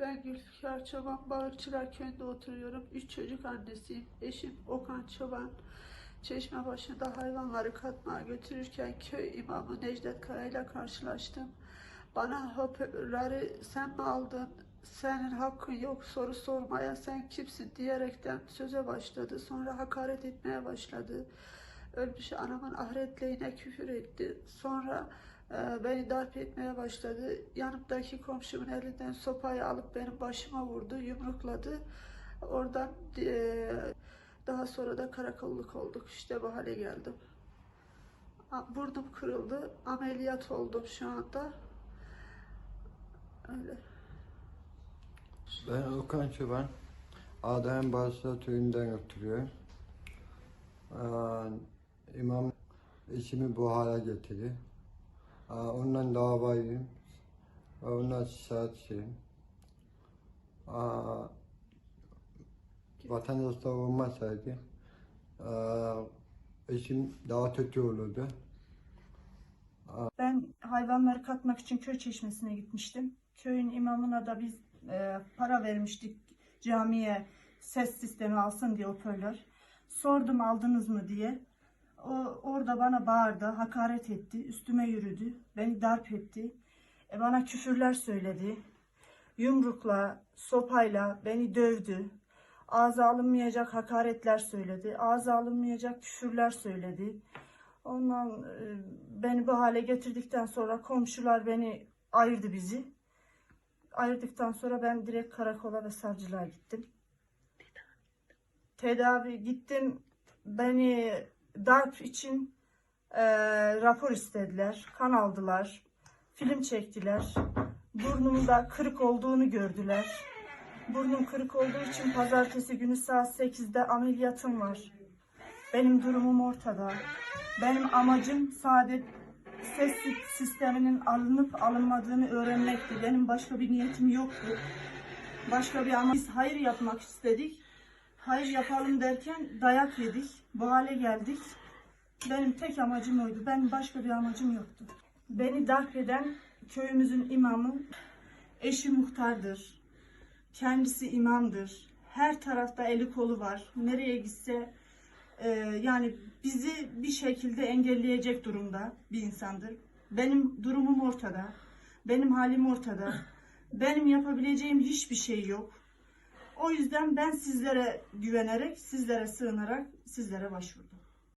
Ben Gülfikar Çoban Bağırçılar Köyü'nde oturuyorum. Üç çocuk annesiyim. Eşim Okan Çoban. Çeşme başında hayvanları katmaya götürürken köy imamı Necdet Kaya ile karşılaştım. Bana hoparlörleri sen mi aldın? Senin hakkın yok soru sormaya sen kimsin diyerekten söze başladı. Sonra hakaret etmeye başladı. Ölmüş anamın ahiretliğine küfür etti. Sonra beni darp etmeye başladı. Yanımdaki komşumun elinden sopayı alıp benim başıma vurdu, yumrukladı. Oradan e, daha sonra da karakolluk olduk. İşte bu hale geldim. Burnum kırıldı. Ameliyat oldum şu anda. Öyle. Ben Okan Çoban. Adem Bağızlar Köyü'nden oturuyorum. Ee, İmam işimi bu hale getirdi. Ondan davayım. Ondan şikayetçiyim. Vatandaş da olmasaydı işim daha kötü olurdu. Ben hayvanları katmak için köy çeşmesine gitmiştim. Köyün imamına da biz e, para vermiştik camiye ses sistemi alsın diye hoparlör. Sordum aldınız mı diye. O, orada bana bağırdı, hakaret etti, üstüme yürüdü, beni darp etti. E, bana küfürler söyledi. Yumrukla, sopayla beni dövdü. Ağza alınmayacak hakaretler söyledi. Ağza alınmayacak küfürler söyledi. Ondan e, beni bu hale getirdikten sonra komşular beni ayırdı bizi. Ayırdıktan sonra ben direkt karakola ve savcılığa gittim. Tedavi gittim. Beni darp için e, rapor istediler. Kan aldılar. Film çektiler. Burnumda kırık olduğunu gördüler. Burnum kırık olduğu için pazartesi günü saat 8'de ameliyatım var. Benim durumum ortada. Benim amacım sadece ses sisteminin alınıp alınmadığını öğrenmekti. Benim başka bir niyetim yoktu. Başka bir ama biz hayır yapmak istedik. Hayır yapalım derken dayak yedik. Bu hale geldik. Benim tek amacım oydu. Ben başka bir amacım yoktu. Beni darp eden köyümüzün imamı eşi muhtardır. Kendisi imamdır. Her tarafta eli kolu var. Nereye gitse e, yani bizi bir şekilde engelleyecek durumda bir insandır. Benim durumum ortada. Benim halim ortada. Benim yapabileceğim hiçbir şey yok. O yüzden ben sizlere güvenerek, sizlere sığınarak sizlere başvurdum.